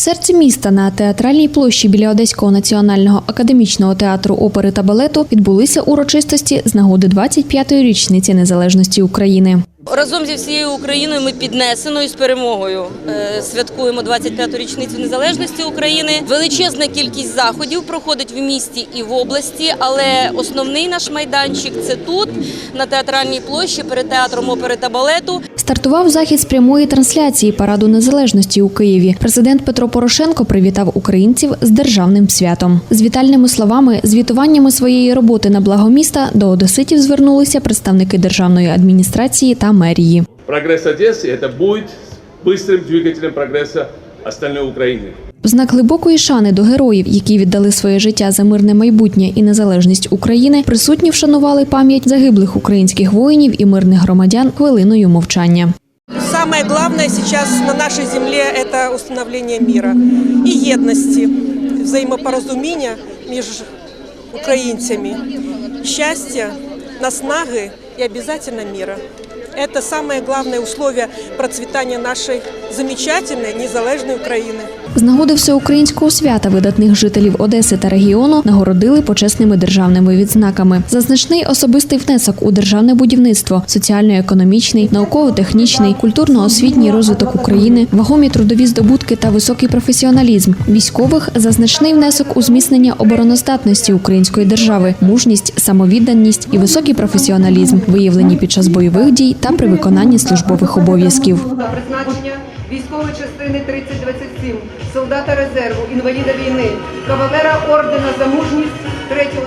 серці міста на театральній площі біля Одеського національного академічного театру опери та балету відбулися урочистості з нагоди 25-ї річниці незалежності України. Разом зі всією Україною ми піднесено і з перемогою е, святкуємо 25-ту річницю незалежності України. Величезна кількість заходів проходить в місті і в області, але основний наш майданчик це тут, на театральній площі, перед театром опери та балету. Стартував захід з прямої трансляції параду незалежності у Києві. Президент Петро Порошенко привітав українців з державним святом. З вітальними словами, звітуваннями своєї роботи на благо міста до одеситів звернулися представники державної адміністрації та мерії. Прогресс Одессы – это будет быстрым двигателем прогресса остальной Украины. В знак глибокої шани до героїв, які віддали своє життя за мирне майбутнє і незалежність України, присутні вшанували пам'ять загиблих українських воїнів і мирних громадян хвилиною мовчання. Самое главное сейчас на нашей земле – это установление мира и едности, взаимопоразумения между украинцами, счастья, наснаги и обязательно мира. Это самое главное условие процветания нашей замечательной незалежной Украины. З нагоди всеукраїнського свята видатних жителів Одеси та регіону нагородили почесними державними відзнаками за значний особистий внесок у державне будівництво, соціально-економічний, науково-технічний, культурно-освітній розвиток України, вагомі трудові здобутки та високий професіоналізм військових за значний внесок у зміцнення обороноздатності української держави, мужність, самовідданість і високий професіоналізм, виявлені під час бойових дій та при виконанні службових обов'язків. призначення військової частини 3027, солдата резерву, інваліда війни, кавалера ордена за мужність третього